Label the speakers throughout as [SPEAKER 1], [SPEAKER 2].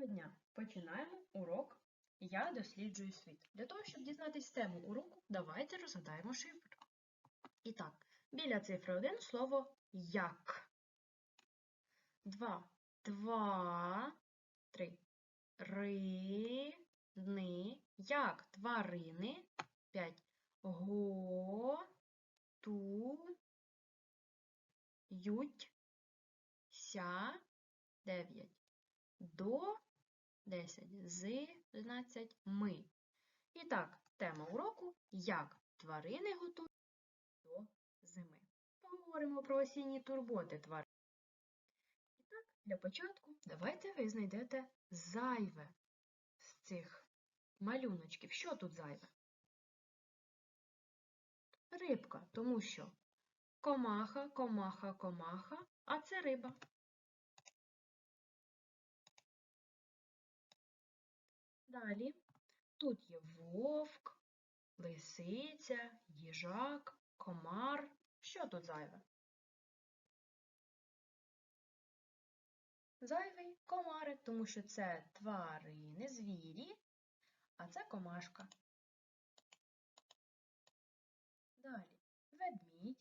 [SPEAKER 1] Доброго дня! Починаємо урок Я досліджую світ. Для того, щоб дізнатись тему уроку, давайте розгадаємо шифр. І так, біля цифри 1 слово як. 2. Два. 3. Рини. Як тварини. 5. Го. Ють. Ся. 9 до 10, з 11 ми. І так, тема уроку як тварини готують до зими. Поговоримо про осінні турботи тварин. І так, для початку давайте ви знайдете зайве з цих малюночків. Що тут зайве? Рибка, тому що комаха, комаха, комаха, а це риба. Далі тут є вовк, лисиця, їжак, комар. Що тут зайве? Зайвий комарик, тому що це тварини, звірі, а це комашка. Далі ведмідь.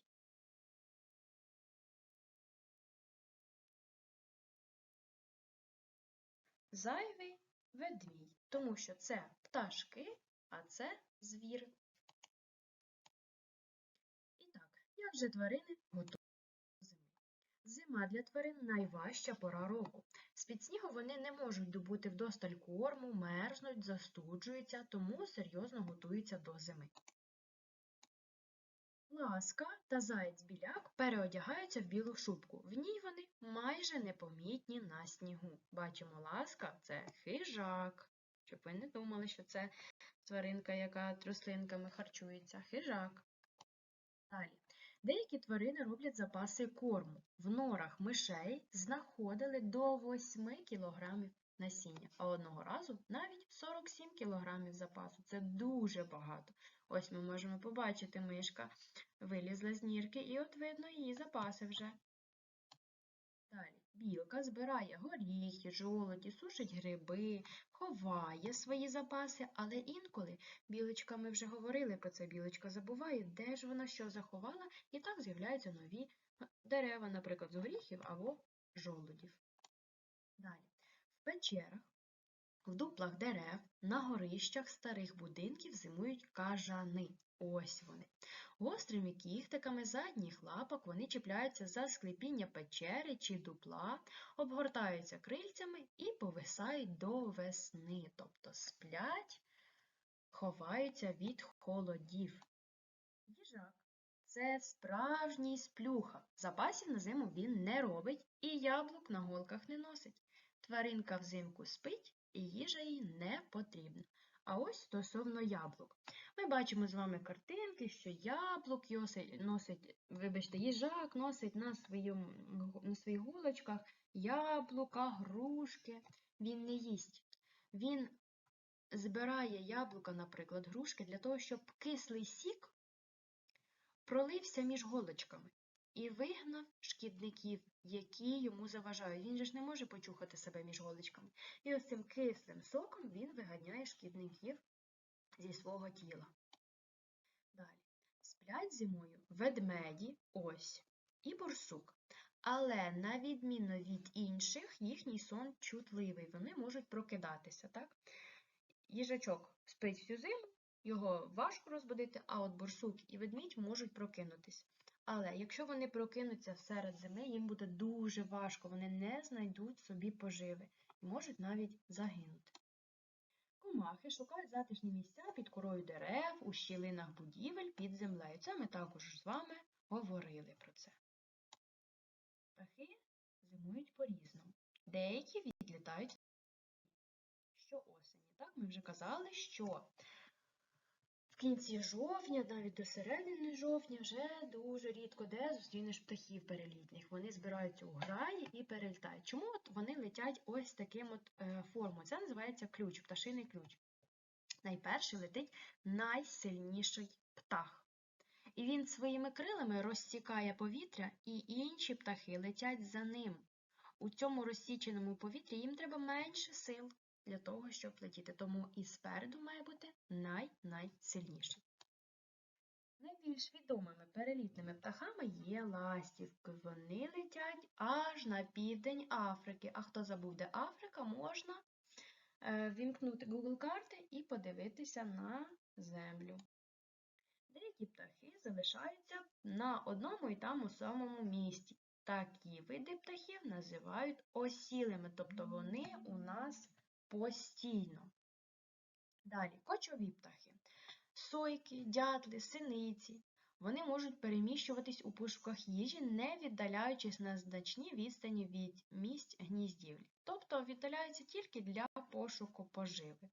[SPEAKER 1] Зайвий ведмідь, тому що це пташки, а це звір. І так, як же тварини готують до зими? Зима для тварин найважча пора року. З-під снігу вони не можуть добути вдосталь корму, мерзнуть, застуджуються, тому серйозно готуються до зими. Ласка та заєць-біляк переодягаються в білу шубку. В ній вони майже непомітні на снігу. Бачимо, ласка це хижак. Щоб ви не думали, що це тваринка, яка трослинками харчується. Хижак. Далі. Деякі тварини роблять запаси корму. В норах мишей знаходили до 8 кілограмів насіння, а одного разу навіть 47 кілограмів запасу. Це дуже багато. Ось ми можемо побачити, мишка вилізла з нірки, і от видно її запаси вже. Далі. Білка збирає горіхи, жолоді, сушить гриби, ховає свої запаси, але інколи білочка, ми вже говорили про це, білочка забуває, де ж вона що заховала, і так з'являються нові дерева, наприклад, з горіхів або жолудів. Далі. В печерах, в дуплах дерев, на горищах старих будинків зимують кажани. Ось вони. Гострими кіхтиками задніх лапок вони чіпляються за склепіння печери чи дупла, обгортаються крильцями і повисають до весни, тобто сплять, ховаються від холодів. Їжак це справжній сплюха. Запасів на зиму він не робить і яблук на голках не носить. Тваринка взимку спить і їжа їй не потрібна. А ось стосовно яблук. Ми бачимо з вами картинки, що яблук носить, вибачте, їжак носить на, своєму, на своїх голочках яблука, грушки. Він не їсть. Він збирає яблука, наприклад, грушки для того, щоб кислий сік пролився між голочками і вигнав шкідників, які йому заважають. Він же ж не може почухати себе між голочками. І ось цим кислим соком він виганяє шкідників зі свого тіла. Далі. Сплять зимою ведмеді, ось, і борсук. Але, на відміну від інших, їхній сон чутливий, вони можуть прокидатися. так? Їжачок спить всю зиму, його важко розбудити, а от борсук і ведмідь можуть прокинутись. Але якщо вони прокинуться серед зими, їм буде дуже важко, вони не знайдуть собі поживи і можуть навіть загинути. Комахи шукають затишні місця під корою дерев, у щілинах будівель під землею. Це ми також з вами говорили про це. Птахи зимують по-різному. Деякі відлітають щоосені. Так, ми вже казали, що кінці жовтня, навіть до середини жовтня, вже дуже рідко де зустрінеш птахів перелітніх. Вони збираються у граї і перелітають. Чому от вони летять ось таким от е, формою? Це називається ключ, пташиний ключ. Найперше летить найсильніший птах. І він своїми крилами розсікає повітря, і інші птахи летять за ним. у цьому розсіченому повітрі їм треба менше сил для того, щоб летіти. Тому і спереду має бути най-найсильніший. Найбільш відомими перелітними птахами є ластівки. Вони летять аж на південь Африки. А хто забув, де Африка, можна е, вімкнути Google карти і подивитися на землю. Деякі птахи залишаються на одному і тому самому місці. Такі види птахів називають осілими, тобто вони у нас постійно. Далі кочові птахи. Сойки, дятли, синиці. Вони можуть переміщуватись у пошуках їжі, не віддаляючись на значні відстані від місць гніздівлі, тобто віддаляються тільки для пошуку поживи.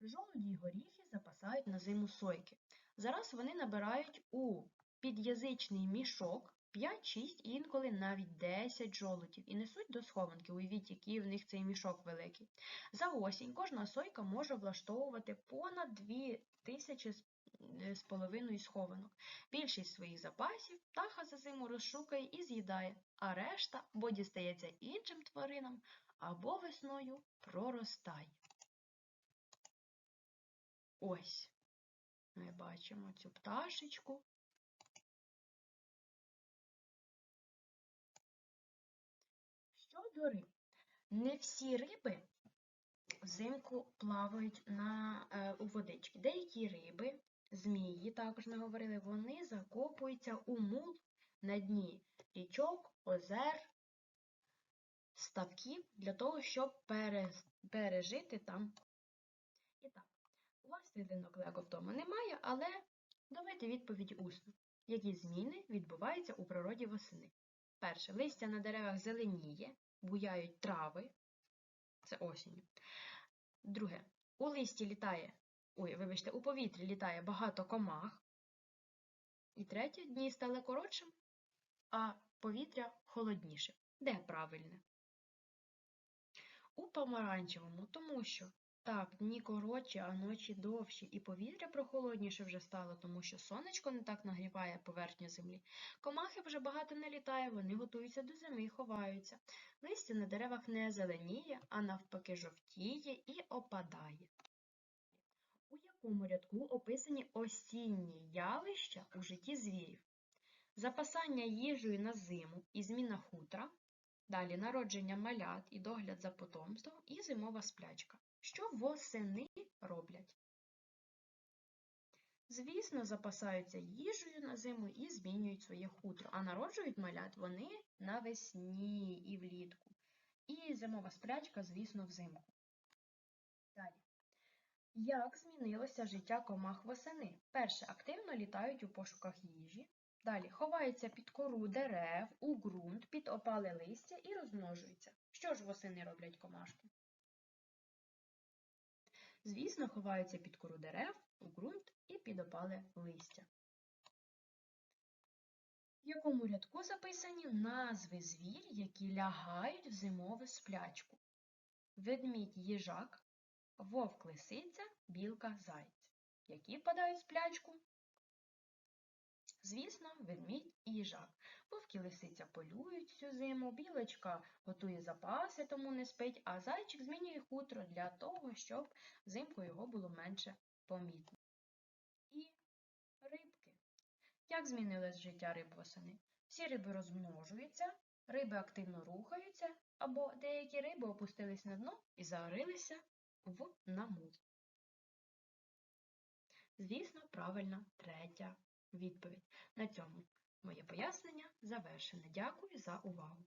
[SPEAKER 1] Жолуді горіхи запасають на зиму сойки. Зараз вони набирають у під'язичний мішок 5-6 інколи навіть 10 жолудів і несуть до схованки. Уявіть, який в них цей мішок великий. За осінь кожна сойка може влаштовувати понад 2 тисячі з половиною схованок. Більшість своїх запасів птаха за зиму розшукає і з'їдає, а решта або дістається іншим тваринам, або весною проростає. Ось ми бачимо цю пташечку. Риб, не всі риби взимку плавають на, е, у водички. Деякі риби, змії, також ми говорили, вони закопуються у мул на дні річок, озер, ставків для того, щоб пережити там. І так, у вас світлинок Лего вдома немає, але давайте відповідь усно. Які зміни відбуваються у природі восени? Перше, листя на деревах зеленіє, буяють трави, це осінь. Друге, у листі літає, ой, вибачте, у повітрі літає багато комах. І третє, дні стали коротшим, а повітря холодніше. Де правильне? У помаранчевому, тому що так, дні коротші, а ночі довші, і повітря прохолодніше вже стало, тому що сонечко не так нагріває поверхню землі. Комахи вже багато не літає, вони готуються до зими і ховаються. Листя на деревах не зеленіє, а навпаки жовтіє і опадає. У якому рядку описані осінні явища у житті звірів? Запасання їжею на зиму і зміна хутра, далі народження малят і догляд за потомством і зимова сплячка. Що восени роблять? Звісно, запасаються їжею на зиму і змінюють своє хутро, а народжують малят вони навесні і влітку. І зимова сплячка, звісно, взимку. Далі. Як змінилося життя комах восени? Перше, активно літають у пошуках їжі. Далі ховаються під кору дерев, у ґрунт, під опале листя і розмножуються. Що ж восени роблять комашки? Звісно, ховаються під кору дерев, у ґрунт і під опале листя. В якому рядку записані назви звір, які лягають в зимову сплячку? Ведмідь їжак, вовк лисиця, білка зайць, Які впадають в сплячку? Звісно, ведмідь і їжак. Вовки лисиця полюють всю зиму, білочка готує запаси, тому не спить, а зайчик змінює хутро для того, щоб взимку його було менше помітно. І рибки. Як змінилось життя риб восени? Всі риби розмножуються, риби активно рухаються, або деякі риби опустились на дно і загорилися в намул. Звісно, правильна третя відповідь. На цьому моє пояснення завершене. Дякую за увагу!